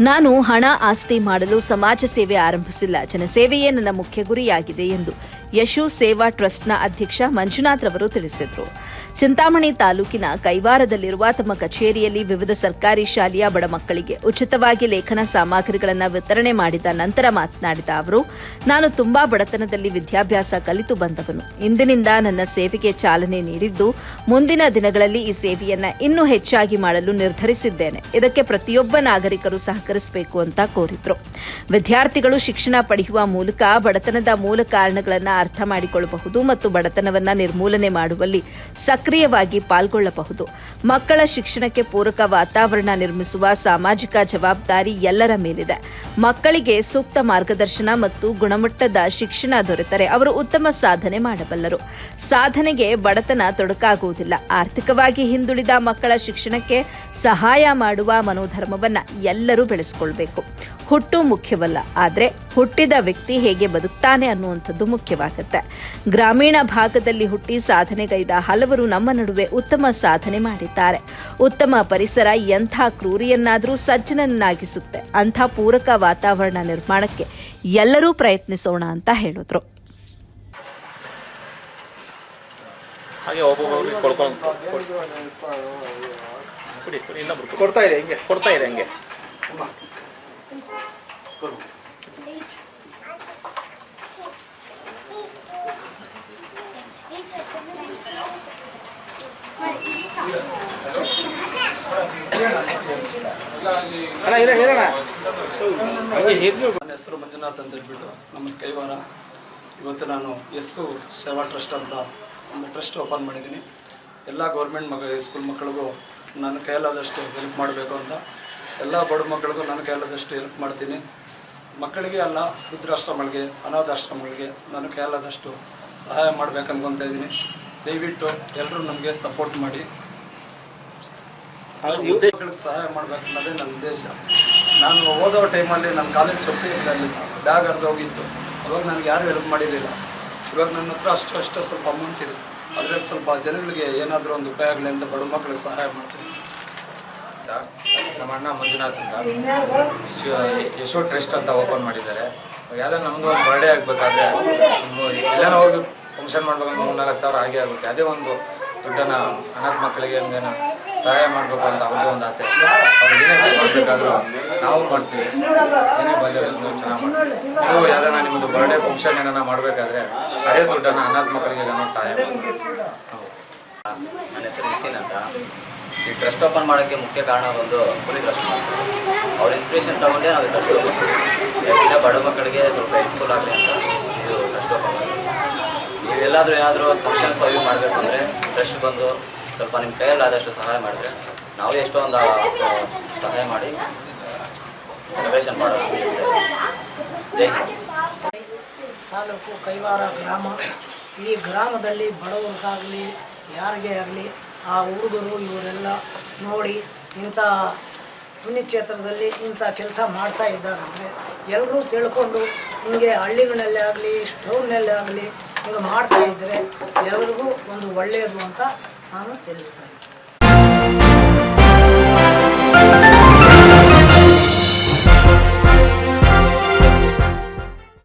ನಾನು ಹಣ ಆಸ್ತಿ ಮಾಡಲು ಸಮಾಜ ಸೇವೆ ಆರಂಭಿಸಿಲ್ಲ. ಜನಸೇವೆಯೇ ನನ್ನ ಮುಖ್ಯ ಗುರಿಯಾಗಿದೆ ಎಂದು ಯಶು ಸೇವಾ ಟ್ರಸ್ಟ್ನ ಅಧ್ಯಕ್ಷ ಮಂಜುನಾಥ್ ರವರು ತಿಳಿಸಿದರು. ಚಿಂತಾಮಣಿ ತಾಲೂಕಿನ ಕೈವಾರದಲ್ಲಿರುವ ತಮ್ಮ ಕಚೇರಿಯಲ್ಲಿ ವಿವಿಧ ಸರ್ಕಾರಿ ಶಾಲೆಯ ಬಡ ಮಕ್ಕಳಿಗೆ ಉಚಿತವಾಗಿ ಲೇಖನ ಸಾಮಗ್ರಿಗಳನ್ನು ವಿತರಣೆ ಮಾಡಿದ ನಂತರ ಮಾತನಾಡಿದ ಅವರು, ನಾನು ತುಂಬಾ ಬಡತನದಲ್ಲಿ ವಿದ್ಯಾಭ್ಯಾಸ ಕಲಿತು ಬಂದವನು. ಇಂದಿನಿಂದ ನನ್ನ ಸೇವೆಗೆ ಚಾಲನೆ ನೀಡಿದ್ದು ಮುಂದಿನ ದಿನಗಳಲ್ಲಿ ಈ ಸೇವೆಯನ್ನು ಇನ್ನೂ ಹೆಚ್ಚಾಗಿ ಮಾಡಲು ನಿರ್ಧರಿಸಿದ್ದೇನೆ. ಇದಕ್ಕೆ ಪ್ರತಿಯೊಬ್ಬ ನಾಗರಿಕರು ಸಹಕರಿಸಬೇಕು ಅಂತ ಕೋರಿದ್ರು. ವಿದ್ಯಾರ್ಥಿಗಳು ಶಿಕ್ಷಣ ಪಡೆಯುವ ಮೂಲಕ ಬಡತನದ ಮೂಲ ಕಾರಣಗಳನ್ನು ಅರ್ಥ ಮಾಡಿಕೊಳ್ಳಬಹುದು ಮತ್ತು ಬಡತನವನ್ನ ನಿರ್ಮೂಲನೆ ಮಾಡುವಲ್ಲಿ ಸಕ್ರಿಯವಾಗಿ ಪಾಲ್ಗೊಳ್ಳಬಹುದು. ಮಕ್ಕಳ ಶಿಕ್ಷಣಕ್ಕೆ ಪೂರಕ ವಾತಾವರಣ ನಿರ್ಮಿಸುವ ಸಾಮಾಜಿಕ ಜವಾಬ್ದಾರಿ ಎಲ್ಲರ ಮೇಲಿದೆ. ಮಕ್ಕಳಿಗೆ ಸೂಕ್ತ ಮಾರ್ಗದರ್ಶನ ಮತ್ತು ಗುಣಮಟ್ಟದ ಶಿಕ್ಷಣ ದೊರೆತರೆ ಅವರು ಉತ್ತಮ ಸಾಧನೆ ಮಾಡಬಲ್ಲರು. ಸಾಧನೆಗೆ ಬಡತನ ತೊಡಕಾಗುವುದಿಲ್ಲ. ಆರ್ಥಿಕವಾಗಿ ಹಿಂದುಳಿದ ಮಕ್ಕಳ ಶಿಕ್ಷಣಕ್ಕೆ ಸಹಾಯ ಮಾಡುವ ಮನೋಧರ್ಮವನ್ನ ಎಲ್ಲರೂ ಬೆಳೆಸಿಕೊಳ್ಬೇಕು ಹುಟ್ಟು ಮುಖ್ಯವಲ್ಲ ಆದರೆ ಹುಟ್ಟಿದ ವ್ಯಕ್ತಿ ಹೇಗೆ ಬದುಕ್ತಾನೆ ಅನ್ನುವಂಥದ್ದು ಮುಖ್ಯವಾಗುತ್ತೆ ಗ್ರಾಮೀಣ ಭಾಗದಲ್ಲಿ ಹುಟ್ಟಿ ಸಾಧನೆಗೈದ ಹಲವರು ನಮ್ಮ ನಡುವೆ ಉತ್ತಮ ಸಾಧನೆ ಮಾಡಿದ್ದಾರೆ ಉತ್ತಮ ಪರಿಸರ ಎಂಥ ಕ್ರೂರಿಯನ್ನಾದರೂ ಸಜ್ಜನನ್ನಾಗಿಸುತ್ತೆ ಅಂಥ ಪೂರಕ ವಾತಾವರಣ ನಿರ್ಮಾಣಕ್ಕೆ ಎಲ್ಲರೂ ಪ್ರಯತ್ನಿಸೋಣ ಅಂತ ಹೇಳಿದ್ರು. ಕೊಡ್ತಾ ಇದೆ ಹಿಂಗೆ ಕೊಡ್ತಾ ಇದೆ ಹಂಗೆ ಅಣ್ಣ on. ನನ್ನ ಹೆಸರು ಮಂಜುನಾಥ್ ಅಂತ ಹೇಳ್ಬಿಟ್ಟು ನಮ್ಮ ಕೈವಾರ. ಇವತ್ತು ನಾನು ಎಸ್ಸು ಸೇವಾ ಟ್ರಸ್ಟ್ ಅಂತ ಒಂದು ಟ್ರಸ್ಟ್ ಓಪನ್ ಮಾಡಿದ್ದೀನಿ. ಎಲ್ಲ ಗೌರ್ಮೆಂಟ್ ಮಗ ಸ್ಕೂಲ್ ಮಕ್ಕಳಿಗೂ ನಾನು ಕೈಯಲ್ಲಾದಷ್ಟು ಹೆಲ್ಪ್ ಮಾಡಬೇಕು ಅಂತ ಎಲ್ಲ ಬಡ ಮಕ್ಕಳಿಗೂ ನನ್ನ ಕೈಲಾದಷ್ಟು ಹೆಲ್ಪ್ ಮಾಡ್ತೀನಿ. ಮಕ್ಕಳಿಗೆ ಅಲ್ಲ ವೃದ್ಧಾಶ್ರಮಗಳಿಗೆ ಅನಾಥಾಶ್ರಮಗಳಿಗೆ ನನ್ನ ಕೈಲಾದಷ್ಟು ಸಹಾಯ ಮಾಡ್ಬೇಕು ಅನ್ಕೊತಾ ಇದ್ದೀನಿ. ದಯವಿಟ್ಟು ಎಲ್ಲರೂ ನಮಗೆ ಸಪೋರ್ಟ್ ಮಾಡಿ. ಮಕ್ಕಳಿಗೆ ಸಹಾಯ ಮಾಡಬೇಕು ಅನ್ನೋದೇ ನನ್ನ ಉದ್ದೇಶ. ನಾನು ಓದೋ ಟೈಮಲ್ಲಿ ನನ್ನ ಕಾಲೇಜ್ ಚಪ್ಪಲಿ ಇರಲಿಲ್ಲ ಬ್ಯಾಗ್ ಹರಿದೋಗಿತ್ತು ಅವಾಗ ನನಗೆ ಯಾರು ಹೆಲ್ಪ್ ಮಾಡಿರಲಿಲ್ಲ. ಇವಾಗ ನನ್ನ ಹತ್ರ ಅಷ್ಟು ಅಷ್ಟೇ ಸ್ವಲ್ಪ ಅಮೌಂಟ್ ಇದೆ. ಅದರಲ್ಲಿ ಸ್ವಲ್ಪ ಜನಗಳಿಗೆ ಏನಾದರೂ ಒಂದು ಉಪಾಯ ಆಗಲಿ ಅಂತ ಬಡ ಮಕ್ಕಳಿಗೆ ಸಹಾಯ ಮಾಡ್ತೀನಿ. ನಮ್ಮ ಅಣ್ಣ ಮಂಜುನಾಥ್ ಅಂತ. ಯಶೋ ಟ್ರಸ್ಟ್ ಅಂತ ಓಪನ್ ಮಾಡಿದ್ದಾರೆ. ಯಾವುದೋ ನಮ್ದು ಒಂದು ಬರ್ಡೇ ಆಗಬೇಕಾದ್ರೆ ಎಲ್ಲಾನು ಹೋಗಿ ಫಂಕ್ಷನ್ ಮಾಡ್ಬೇಕಂದ್ರೆ ಮೂರು ನಾಲ್ಕು ಸಾವಿರ ಹಾಗೆ ಆಗುತ್ತೆ. ಅದೇ ಒಂದು ದುಡ್ಡನ್ನು ಅನಾಥ ಮಕ್ಕಳಿಗೆ ಹಂಗೇನ ಸಹಾಯ ಮಾಡಬೇಕು ಅಂತ ಅವ್ರಿಗೆ ಒಂದು ಆಸೆ. ಅವ್ರಿಗೆ ಮಾಡಬೇಕಾದ್ರೂ ನಾವು ಮಾಡ್ತೀವಿ. ಏನೇ ಬಂದಿರೋ ಚೆನ್ನಾಗಿ ಮಾಡ್ತೀವಿ. ನೀವು ಯಾವ್ದಾನ ನಿಮ್ಮದು ಬರ್ಡೇ ಫಂಕ್ಷನ್ ಏನಾರ ಮಾಡಬೇಕಾದ್ರೆ ಅದೇ ದುಡ್ಡನ್ನು ಅನಾಥ ಮಕ್ಕಳಿಗೆ ಸಹಾಯ ಮಾಡ್ತೀವಿ ನನ್ನ ಹೆಸರು ನಿತಿನ್ ಅಂತ. ಈ ಟ್ರಸ್ಟ್ ಓಪನ್ ಮಾಡೋಕ್ಕೆ ಮುಖ್ಯ ಕಾರಣ ಒಂದು ಪುನೀತ್ ರಾಜ್ಕುಮಾರ್ ಅವ್ರ ಇನ್ಸ್ಪಿರೇಷನ್ ತಗೊಂಡೇ ನಾವು ಟ್ರಸ್ಟ್ ಓಪನ್ ಯಾಕೆಂದರೆ ಬಡ ಮಕ್ಕಳಿಗೆ ಸ್ವಲ್ಪ ಹೆಲ್ಪ್ಫುಲ್ ಆಗಲಿ ಅಂತ ಇದು ಟ್ರಸ್ಟ್ ಓಪನ್ ನೀವೆಲ್ಲಾದರೂ ಏನಾದರೂ ಫಂಕ್ಷನ್ ಸರ್ವ್ ಮಾಡಬೇಕು ಅಂದರೆ ಟ್ರಸ್ಟ್ ಬಂದು ಸ್ವಲ್ಪ ನಿಮ್ಮ ಕೈಯಲ್ಲಿ ಆದಷ್ಟು ಸಹಾಯ ಮಾಡಿದ್ರೆ ನಾವು ಎಷ್ಟೋ ಒಂದು ಸಹಾಯ ಮಾಡಿ ಸೆಲೆಬ್ರೇಷನ್ ಮಾಡೋದು ಜೈ ತಾಲೂಕು ಕೈವಾರ ಗ್ರಾಮ. ಈ ಗ್ರಾಮದಲ್ಲಿ ಬಡವರಿಗಾಗಲಿ, ಯಾರಿಗೆ ಆಗಲಿ ಆ ಹುಡುಗರು ಇವರೆಲ್ಲ ನೋಡಿ ಇಂಥ ಪುಣ್ಯಕ್ಷೇತ್ರದಲ್ಲಿ ಇಂಥ ಕೆಲಸ ಮಾಡ್ತಾ ಇದ್ದಾರಂದರೆ ಎಲ್ಲರೂ ತಿಳ್ಕೊಂಡು ಹಿಂಗೆ ಹಳ್ಳಿಗಳಲ್ಲೇ ಆಗಲಿ ಟೌನ್ನಲ್ಲೇ ಆಗಲಿ ಹಿಂಗೆ ಮಾಡ್ತಾ ಇದ್ದರೆ ಎಲ್ಲರಿಗೂ ಒಂದು ಒಳ್ಳೆಯದು ಅಂತ ನಾನು ತಿಳಿಸ್ತಾ ಇದ್ದೀನಿ.